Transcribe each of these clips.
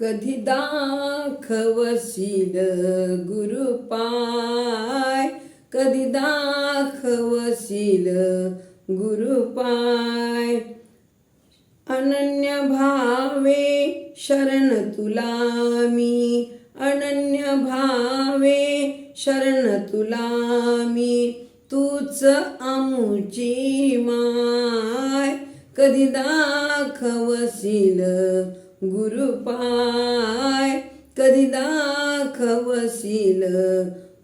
कधी दाखवशील गुरुपाय कधी दाखवशील गुरुपाय अनन्य भावे शरण तुला मी. अनन्य भावे शरण तुला मी. तूच आमुची माय. कधी दाखवशील गुरुपाय कधी दाखवशील?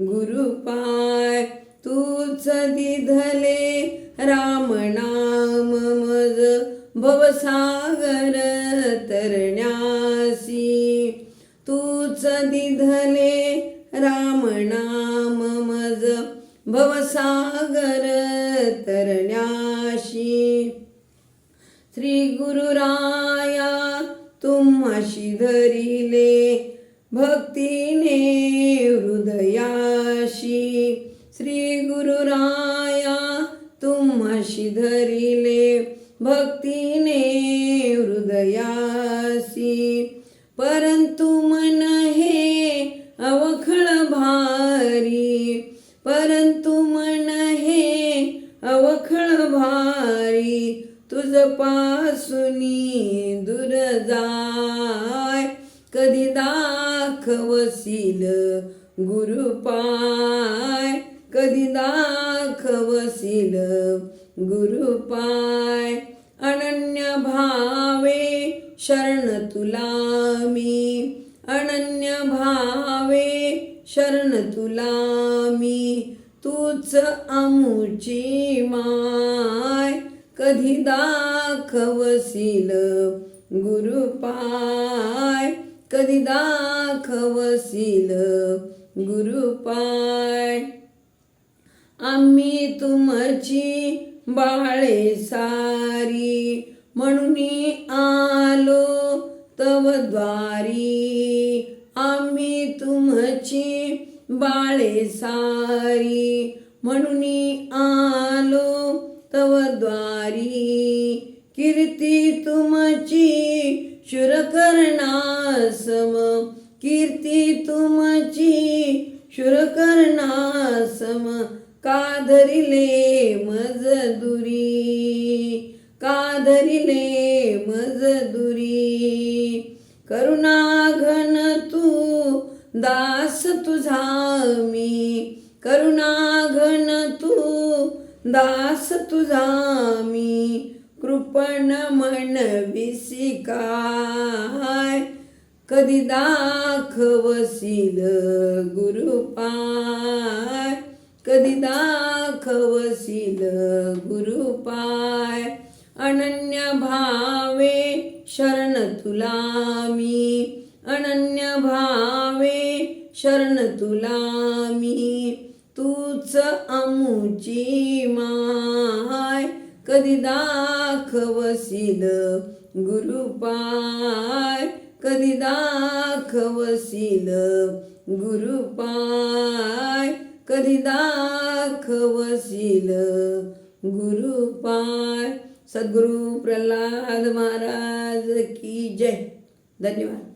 गुरुपाय तूच दिधले राम नाम मज भवसागर तरण्यासी तूच दिधले राम नाम मज भवसागर तरण्याशी. श्री गुरुराया तुम्हाशी धरिले भक्तीने हृदयाशी. श्री गुरुराया तुम्हाशी धरिले भक्तीने हृदयासी परंतु मन हे अवखळ भारी. परंतु मन हे अवखळ भारी. तुझ पासुनी दूर जाय. कधी दाखवशील गुरुपाय कधी दाखवशील गुरुपाय अनन्य भावे शरण तुला मी. अनन्य भावे शरण तुला मी. तूच आमुची मा कधी दाखवशील? गुरुपाय कधी दाखवशील? गुरुपाय आम्ही तुमची बाळे सारी. म्हणून आलो तव द्वारी. आम्ही तुमची बाळे सारी. म्हणून आलो तव द्वारी कीर्ती तुमची शुरकर्णासम. कीर्ती तुमची शुरकर्णासम. का धरिले मजदुरी. का धरिले मजदुरी. करुणाघन तू दास तुझा मी. करुणाघन तू दास तुझा मी कृपण मन विसिकाय. कधी दाखवसील गुरुपाय कधी दाखवसील गुरुपाय अनन्य भावे शरण तुला मी. अनन्य भावे शरण तुला मी. तूच आमुची माय. कधी दाखवशील गुरुपाय कधी दाखवशील गुरुपाय कधी दाखवशील गुरुपाय सद्गुरु प्रल्हाद महाराज की जय. धन्यवाद.